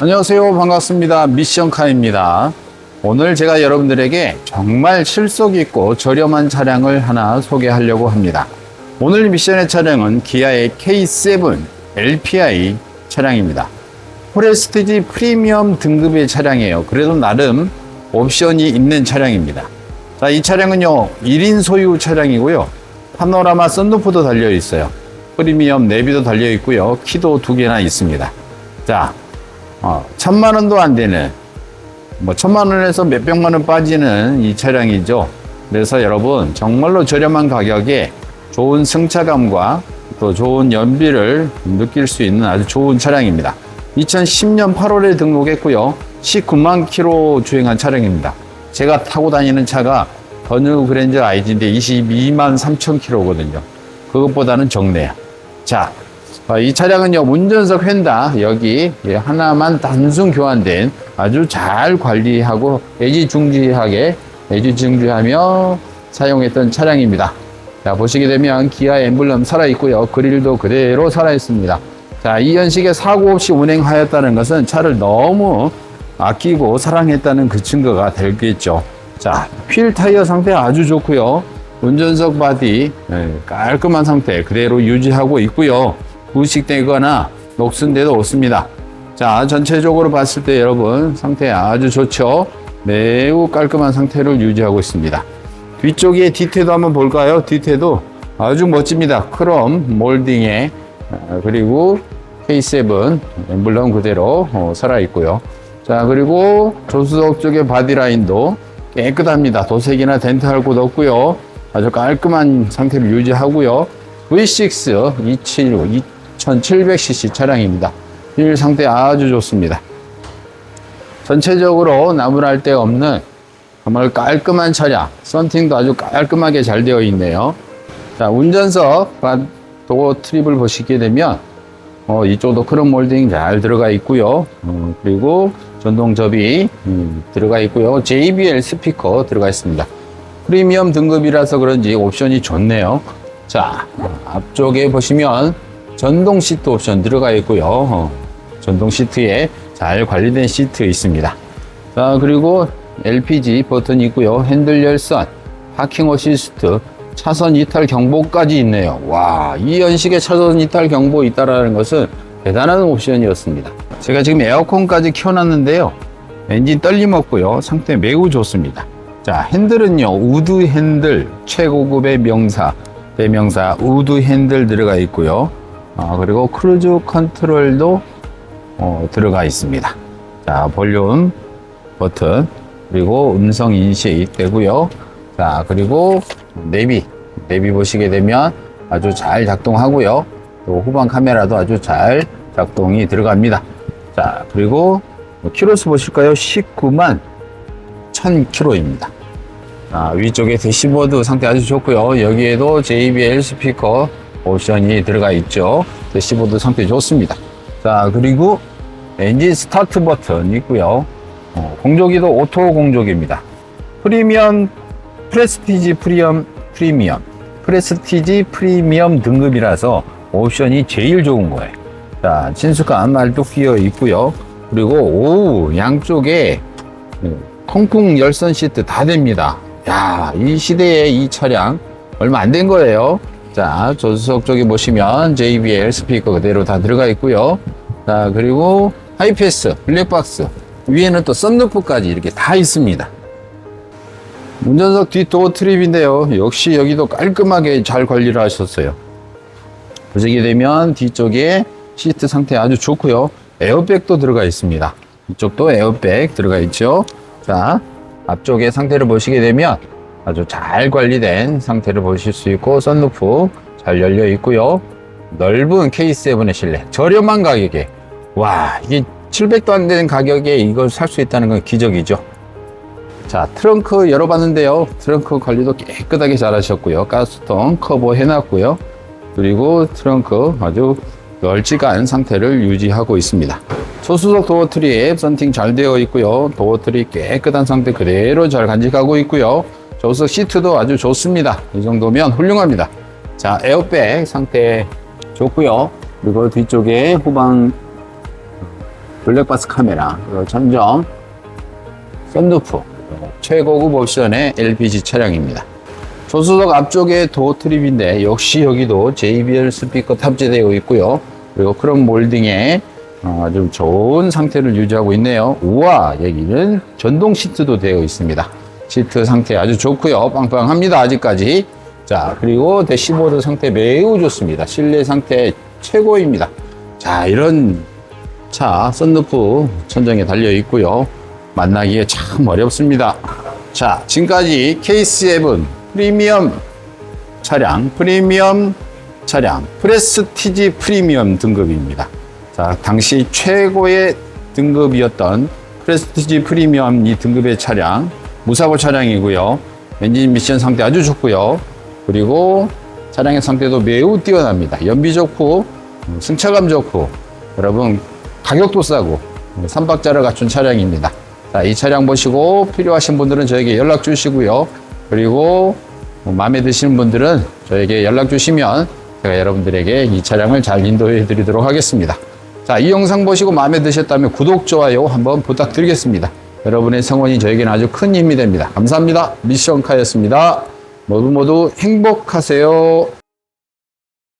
안녕하세요. 반갑습니다. 미션카입니다. 오늘 제가 여러분들에게 정말 실속 있고 저렴한 차량을 하나 소개하려고 합니다. 오늘 미션의 차량은 기아의 K7 LPI 차량입니다. 포레스티지 프리미엄 등급의 차량이에요. 그래도 나름 옵션이 있는 차량입니다. 자, 이 차량은요, 1인 소유 차량이고요. 파노라마 썬루프도 달려 있어요. 프리미엄 내비도 달려 있고요. 키도 두 개나 있습니다. 자, 어, 천만 원도 안 되는, 뭐, 천만 원에서 몇백만 원 빠지는 이 차량이죠. 그래서 여러분, 정말로 저렴한 가격에 좋은 승차감과 또 좋은 연비를 느낄 수 있는 아주 좋은 차량입니다. 2010년 8월에 등록했고요. 19만 킬로 주행한 차량입니다. 제가 타고 다니는 차가 더뉴 그랜저 IG인데 22만 3천 킬로거든요. 그것보다는 적네요. 자, 어, 이 차량은요, 운전석 휀다, 여기 예, 하나만 단순 교환된 아주 잘 관리하고 애지중지하게, 애지중지하며 사용했던 차량입니다. 자, 보시게 되면 기아 엠블럼 살아있고요. 그릴도 그대로 살아있습니다. 자, 이 연식에 사고 없이 운행하였다는 것은 차를 너무 아끼고 사랑했다는 그 증거가 되겠죠. 자, 휠 타이어 상태 아주 좋고요. 운전석 바디 예, 깔끔한 상태 그대로 유지하고 있고요. 부식되거나 녹슨 데도 없습니다. 자, 전체적으로 봤을 때 여러분 상태 아주 좋죠. 매우 깔끔한 상태를 유지하고 있습니다. 뒤쪽에 뒤태도 한번 볼까요? 뒤태도 아주 멋집니다. 크롬 몰딩에 아, 그리고 K7 엠블럼 그대로 어, 살아 있고요. 자 그리고 조수석 쪽의 바디라인도 깨끗합니다. 도색이나 할곳 없고요. 아주 깔끔한 상태를 유지하고요. V6 276 2700cc 차량입니다. 휠 상태 아주 좋습니다. 전체적으로 나무랄 데 없는 정말 깔끔한 차량. 썬팅도 아주 깔끔하게 잘 되어 있네요. 자, 운전석 도어 트립을 보시게 되면 어, 이쪽도 크롬 몰딩 잘 들어가 있고요. 어, 그리고 전동 접이 음, 들어가 있고요. JBL 스피커 들어가 있습니다. 프리미엄 등급이라서 그런지 옵션이 좋네요. 자, 앞쪽에 보시면 전동 시트 옵션 들어가 있고요. 어, 전동 시트에 잘 관리된 시트 있습니다. 자, 그리고 LPG 버튼이 있고요. 핸들 열선, 파킹 어시스트, 차선 이탈 경보까지 있네요. 와, 이 연식에 차선 이탈 경보 있다라는 것은 대단한 옵션이었습니다. 제가 지금 에어컨까지 켜놨는데요. 엔진 떨림 없고요. 상태 매우 좋습니다. 자, 핸들은요. 우드 핸들 최고급의 명사, 대명사 우드 핸들 들어가 있고요. 아, 그리고 크루즈 컨트롤도 어, 들어가 있습니다. 자, 볼륨 버튼 그리고 음성 인식 되고요. 자, 그리고 내비, 내비 보시게 되면 아주 잘 작동하고요. 또 후방 카메라도 아주 잘 작동이 들어갑니다. 자, 그리고 키로수 보실까요? 19만 1000km입니다. 아, 위쪽에 대시보드 상태 아주 좋고요. 여기에도 JBL 스피커 옵션이 들어가 있죠. 대시보드 상태 좋습니다. 자, 그리고 엔진 스타트 버튼 있고요. 어, 공조기도 오토 공조기입니다. 프리미엄 프레스티지 프리엄 프리미엄 프레스티지 프리미엄 등급이라서 옵션이 제일 좋은 거예요. 자, 친숙한 말도 끼어 있고요. 그리고 오 양쪽에 음, 통풍 열선 시트 다 됩니다. 야, 이 시대에 이 차량 얼마 안 된 거예요. 자, 조수석 쪽에 보시면 JBL 스피커 그대로 다 들어가 있고요. 자, 그리고 하이패스, 블랙박스, 위에는 또 썬루프까지 이렇게 다 있습니다. 운전석 뒷도어 트립인데요. 역시 여기도 깔끔하게 잘 관리를 하셨어요. 보시게 되면 뒤쪽에 시트 상태 아주 좋고요. 에어백도 들어가 있습니다. 이쪽도 에어백 들어가 있죠. 자, 앞쪽에 상태를 보시게 되면 아주 잘 관리된 상태를 보실 수 있고 썬루프 잘 열려 있고요. 넓은 K7의 실내 저렴한 가격에 와 이게 700도 안 되는 가격에 이걸 살 수 있다는 건 기적이죠. 자, 트렁크 열어봤는데요. 트렁크 관리도 깨끗하게 잘 하셨고요. 가스통 커버 해놨고요. 그리고 트렁크 아주 널찍한 상태를 유지하고 있습니다. 초수석 도어 트립 썬팅 잘 되어 있고요. 도어 트립 깨끗한 상태 그대로 잘 간직하고 있고요. 조수석 시트도 아주 좋습니다. 이 정도면 훌륭합니다. 자, 에어백 상태 좋고요. 그리고 뒤쪽에 후방 블랙박스 카메라, 그리고 전정, 썬루프, 최고급 옵션의 LPG 차량입니다. 조수석 앞쪽에 도어 트립인데 역시 여기도 JBL 스피커 탑재되어 있고요. 그리고 크롬 몰딩에 어, 아주 좋은 상태를 유지하고 있네요. 우와, 여기는 전동 시트도 되어 있습니다. 시트 상태 아주 좋고요. 빵빵합니다. 아직까지. 자, 그리고 대시보드 상태 매우 좋습니다. 실내 상태 최고입니다. 자, 이런 차 썬루프 천정에 달려 있고요. 만나기에 참 어렵습니다. 자, 지금까지 K7 프리미엄 차량, 프리미엄 차량, 프레스티지 프리미엄 등급입니다. 자, 당시 최고의 등급이었던 프레스티지 프리미엄 이 등급의 차량, 무사고 차량이고요. 엔진 미션 상태 아주 좋고요. 그리고 차량의 상태도 매우 뛰어납니다. 연비 좋고, 음, 승차감 좋고, 여러분 가격도 싸고, 삼박자를 갖춘 차량입니다. 자, 이 차량 보시고 필요하신 분들은 저에게 연락 주시고요. 그리고 뭐 마음에 드시는 분들은 저에게 연락 주시면 제가 여러분들에게 이 차량을 잘 인도해 드리도록 하겠습니다. 자, 이 영상 보시고 마음에 드셨다면 구독, 좋아요 한번 부탁드리겠습니다. 여러분의 성원이 저에게는 아주 큰 힘이 됩니다. 감사합니다. 미션카였습니다. 모두 모두 행복하세요.